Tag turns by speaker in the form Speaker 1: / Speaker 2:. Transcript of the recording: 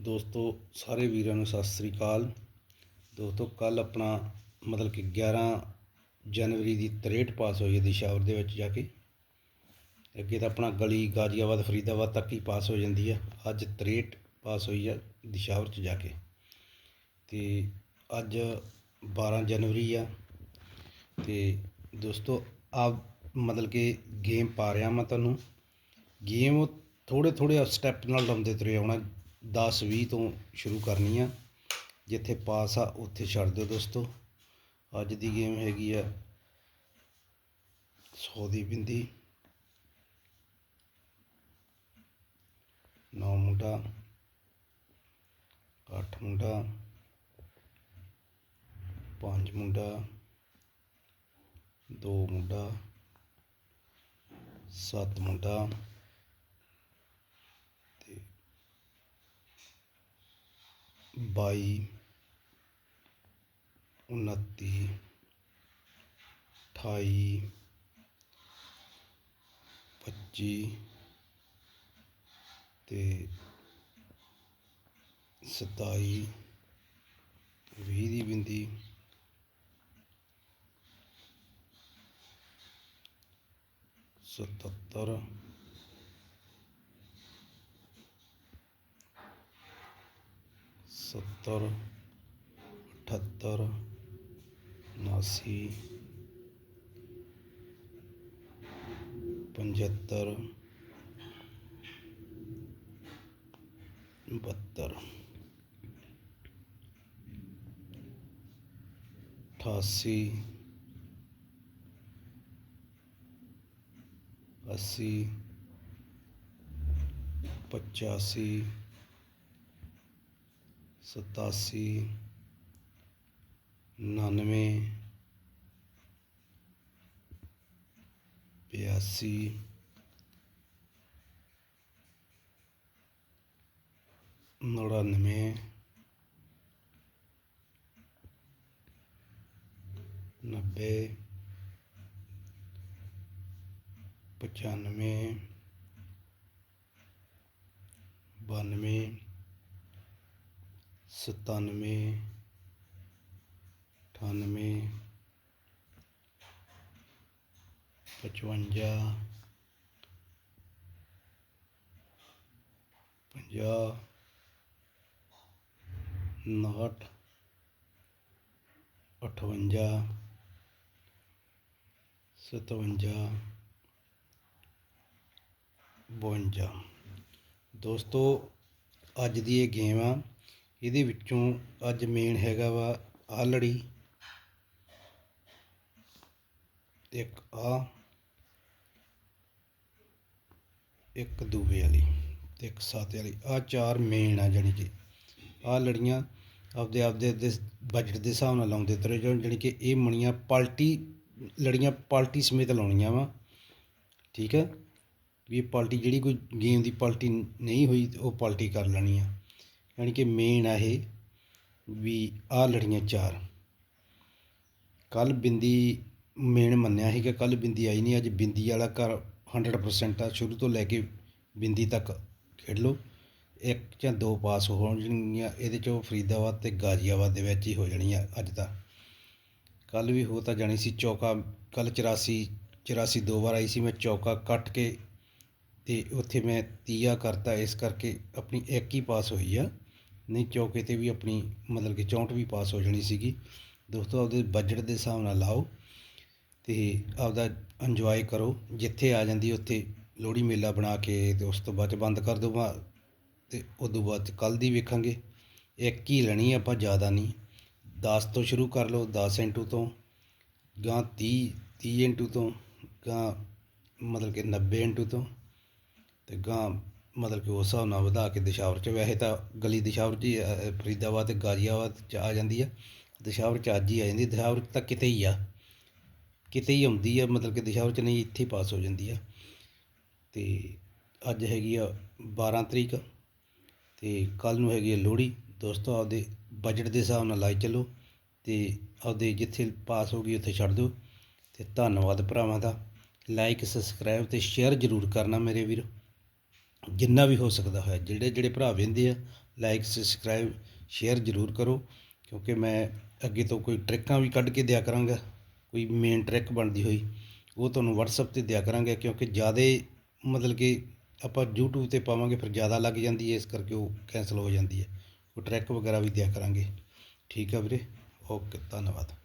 Speaker 1: ਦੋਸਤੋ, ਸਾਰੇ ਵੀਰਾਂ ਨੂੰ ਸਤਿ ਸ੍ਰੀ ਅਕਾਲ। ਦੋਸਤੋ ਕੱਲ ਆਪਣਾ ਮਤਲਬ ਕਿ 11 ਜਨਵਰੀ ਦੀ 63 ਪਾਸ ਹੋਈ ਹੈ ਦਿਸ਼ਾਵਰ ਦੇ ਵਿੱਚ ਜਾ ਕੇ। ਅੱਗੇ ਤਾਂ ਆਪਣਾ ਗਲੀ ਗਾਜ਼ੀਆਬਾਦ, ਫਰੀਦਾਬਾਦ ਤੱਕ ਹੀ ਪਾਸ ਹੋ ਜਾਂਦੀ ਹੈ। ਅੱਜ 63 ਪਾਸ ਹੋਈ ਹੈ ਦਿਸ਼ਾਵਰ ਚ ਜਾ ਕੇ। ਤੇ ਅੱਜ 12 ਜਨਵਰੀ ਆ। ਤੇ ਦੋਸਤੋ, ਆਪ ਮਤਲਬ ਕਿ ਗੇਮ ਪਾ ਰਿਹਾ ਮੈਂ ਤੁਹਾਨੂੰ। ਗੇਮ ਥੋੜੇ ਥੋੜੇ ਸਟੈਪ ਨਾਲ ਲਾਉਂਦੇ ਤੁਰੇ ਆਉਣਾ। ਦਸ ਵੀਹ ਤੋਂ ਸ਼ੁਰੂ ਕਰਨੀ ਆ। ਜਿੱਥੇ ਪਾਸ ਆ, ਉੱਥੇ ਛੱਡ ਦਿਓ ਦੋਸਤੋ। ਅੱਜ ਦੀ ਗੇਮ ਹੈਗੀ ਆ 100 ਦੀ ਬਿੰਦੀ। ਨੌ ਮੁੰਡਾ, ਅੱਠ ਮੁੰਡਾ, ਪੰਜ ਮੁੰਡਾ, ਦੋ ਮੁੰਡਾ, ਸੱਤ ਮੁੰਡਾ। 22 29 28 25 ਤੇ 27 20 ਦੀ ਬਿੰਦੀ। ਸਤੱਤਰ सत्तर अठहत्तर उनासी पचहत्तर बहत्तर। अठासी अस्सी पचासी सतासी नानवे बयासी नड़ानवे नब्बे पचानवे बानवे ਸਤਾਨਵੇਂ ਅਠਾਨਵੇਂ ਪਚਵੰਜਾ ਪੰਜਾਹ ਉਣਾਹਠ ਅਠਵੰਜਾ ਸਤਵੰਜਾ ਬਵੰਜਾ। ਦੋਸਤੋ ਅੱਜ ਦੀ ਇਹ ਗੇਮ ਆ ਇਹਦੇ ਵਿੱਚੋਂ ਅੱਜ ਮੇਨ ਹੈਗਾ ਵਾ ਆਲੜੀ ਇੱਕ ਆ, ਇੱਕ ਦੂਵੇ ਵਾਲੀ ਤੇ ਇੱਕ ਸਾਤੇ ਵਾਲੀ। ਆ ਚਾਰ ਮੇਨ ਆ ਜਾਣੀ ਕਿ ਆ ਲੜੀਆਂ ਆਪਦੇ ਆਪਦੇ ਦੇ ਬਜਟ ਦੇ ਹਿਸਾਬ ਨਾਲ ਲਾਉਂਦੇ ਤਰੇ ਜਾਣੀ ਕਿ ਇਹ ਮਣੀਆਂ ਪਾਲਟੀ, ਲੜੀਆਂ ਪਾਲਟੀ ਸਮੇਤ ਲਾਉਣੀਆਂ ਵਾ। ਠੀਕ ਹੈ ਵੀ ਇਹ ਪਲਟੀ ਜਿਹੜੀ ਕੋਈ ਗੇਮ ਦੀ ਪਾਲਟੀ ਨਹੀਂ ਹੋਈ, ਉਹ ਪਲਟੀ ਕਰ ਲੈਣੀ ਆ। ਯਾਨੀ ਕਿ ਮੇਨ ਆ ਇਹ ਵੀ ਆਹ ਲੜੀਆਂ ਚਾਰ। ਕੱਲ੍ਹ ਬਿੰਦੀ ਮੇਨ ਮੰਨਿਆ ਸੀਗਾ ਕੱਲ੍ਹ ਬਿੰਦੀ ਆਈ ਨਹੀਂ, ਅੱਜ ਬਿੰਦੀ ਵਾਲਾ ਘਰ 100% ਆ। ਸ਼ੁਰੂ ਤੋਂ ਲੈ ਕੇ ਬਿੰਦੀ ਤੱਕ ਖੇਡ ਲਓ। ਇੱਕ ਜਾਂ ਦੋ ਪਾਸ ਹੋ ਜਾਣਗੀਆਂ, ਇਹਦੇ ਚੋਂ ਫਰੀਦਾਬਾਦ ਤੇ ਗਾਜ਼ੀਆਬਾਦ ਦੇ ਵਿੱਚ ਹੀ ਹੋ ਜਾਣੀਆਂ ਅੱਜ ਤਾਂ। ਕੱਲ ਵੀ ਹੋ ਤਾਂ ਜਾਣੀ ਸੀ ਚੌਕਾ ਕੱਲ 84 84 ਦੋ ਵਾਰ ਆਈ ਸੀ ਮੈਂ ਚੌਕਾ ਕੱਟ ਕੇ ਤੇ ਉੱਥੇ ਮੈਂ ਤੀਆ ਕਰਤਾ। ਇਸ ਕਰਕੇ ਆਪਣੀ ਇੱਕ ਹੀ ਪਾਸ ਹੋਈ ਆ। ਨਹੀਂ ਚੌਕੇ ਤੇ ਵੀ ਆਪਣੀ ਮਤਲਬ ਕਿ 64 ਵੀ ਪਾਸ ਹੋ ਜਾਣੀ ਸੀਗੀ। ਦੋਸਤੋ ਆਪਦੇ ਬਜਟ ਦੇ ਹਿਸਾਬ ਨਾਲ ਲਾਓ ਤੇ ਆਪਦਾ ਇੰਜੋਏ ਕਰੋ। ਜਿੱਥੇ ਆ ਜਾਂਦੀ ਉੱਥੇ ਲੋਹੜੀ ਮੇਲਾ ਬਣਾ ਕੇ ਤੇ ਉਸ ਤੋਂ ਬਾਅਦ 'ਚ ਬੰਦ ਕਰ ਦਿਓ ਬਾ ਤੇ ਉਦੋਂ ਬਾਅਦ 'ਚ ਕੱਲ੍ਹ ਦੀ ਵੇਖਾਂਗੇ। ਇੱਕ ਹੀ ਲੈਣੀ ਆਪਾਂ ਜ਼ਿਆਦਾ ਨਹੀਂ। 10 ਤੋਂ ਸ਼ੁਰੂ ਕਰ ਲਓ 10 ਇੰਟੂ ਤੋਂ ਗਾਂ 30 30 ਇੰਟੂ ਤੋਂ ਗਾਂ ਮਤਲਬ ਕਿ 90 ਇੰਟੂ ਤੋਂ, ਤੇ ਗਾਂ ਮਤਲਬ ਕਿ ਉਸ ਹਿਸਾਬ ਨਾਲ ਵਧਾ ਕੇ ਦਿਸ਼ਾਵਰ ਚ ਵੈਸੇ ਤਾਂ ਗਲੀ ਦਿਸ਼ਾਵਰ ਚ ਹੀ, ਅ, ਫਰੀਦਾਬਾਦ ਅਤੇ ਗਾਜ਼ੀਆਬਾਦ ਚ ਆ ਜਾਂਦੀ ਆ। ਦਿਸ਼ਾਵਰ ਚ ਅੱਜ ਹੀ ਆ ਜਾਂਦੀ ਦਿਸ਼ਾਵਰ 'ਚ ਤਾਂ ਕਿਤੇ ਹੀ ਆ। ਕਿਤੇ ਹੀ ਆਉਂਦੀ ਆ ਮਤਲਬ ਕਿ ਦਿਸ਼ਾਵਰ ਚ ਨਹੀਂ ਇੱਥੇ ਪਾਸ ਹੋ ਜਾਂਦੀ ਆ। ਅਤੇ ਅੱਜ ਹੈਗੀ ਆ 12 ਤਰੀਕ ਅਤੇ ਕੱਲ੍ਹ ਨੂੰ ਹੈਗੀ ਆ ਲੋਹੜੀ। ਦੋਸਤੋ ਆਪਦੇ ਬਜਟ ਦੇ ਹਿਸਾਬ ਨਾਲ ਲਾਈ ਚੱਲੋ ਅਤੇ ਆਪਦੇ ਜਿੱਥੇ ਪਾਸ ਹੋ ਗਈ ਉੱਥੇ ਛੱਡ ਦਿਓ। ਅਤੇ ਧੰਨਵਾਦ ਭਰਾਵਾਂ ਦਾ। ਲਾਈਕ ਸਬਸਕ੍ਰਾਈਬ ਅਤੇ ਸ਼ੇਅਰ ਜ਼ਰੂਰ ਕਰਨਾ ਮੇਰੇ ਵੀਰ। ਜਿੰਨਾ ਵੀ ਹੋ ਸਕਦਾ ਹੋਇਆ, ਜਿਹੜੇ ਜਿਹੜੇ ਭਰਾ ਵੇਂਦੇ ਆ ਲਾਈਕ ਸਬਸਕ੍ਰਾਈਬ ਸ਼ੇਅਰ ਜ਼ਰੂਰ ਕਰੋ, ਕਿਉਂਕਿ ਮੈਂ ਅੱਗੇ ਤੋਂ ਕੋਈ ਟ੍ਰਿਕਾਂ ਵੀ ਕੱਢ ਕੇ ਦਿਆ ਕਰਾਂਗਾ, ਕੋਈ ਮੇਨ ਟ੍ਰਿਕ ਬਣਦੀ ਹੋਈ, ਉਹ ਤੁਹਾਨੂੰ WhatsApp ਤੇ ਦਿਆ ਕਰਾਂਗੇ, ਕਿਉਂਕਿ ਜ਼ਿਆਦਾ ਮਤਲਬ ਕਿ ਆਪਾਂ YouTube ਤੇ ਪਾਵਾਂਗੇ, ਫਿਰ ਜ਼ਿਆਦਾ ਲੱਗ ਜਾਂਦੀ ਹੈ, ਇਸ ਕਰਕੇ ਉਹ ਕੈਂਸਲ ਹੋ ਜਾਂਦੀ ਹੈ। ਉਹ ਟਰੈਕ ਵਗੈਰਾ ਵੀ ਦਿਆ ਕਰਾਂਗੇ। ਠੀਕ ਆ ਵੀਰੇ? ਓਕੇ ਧੰਨਵਾਦ।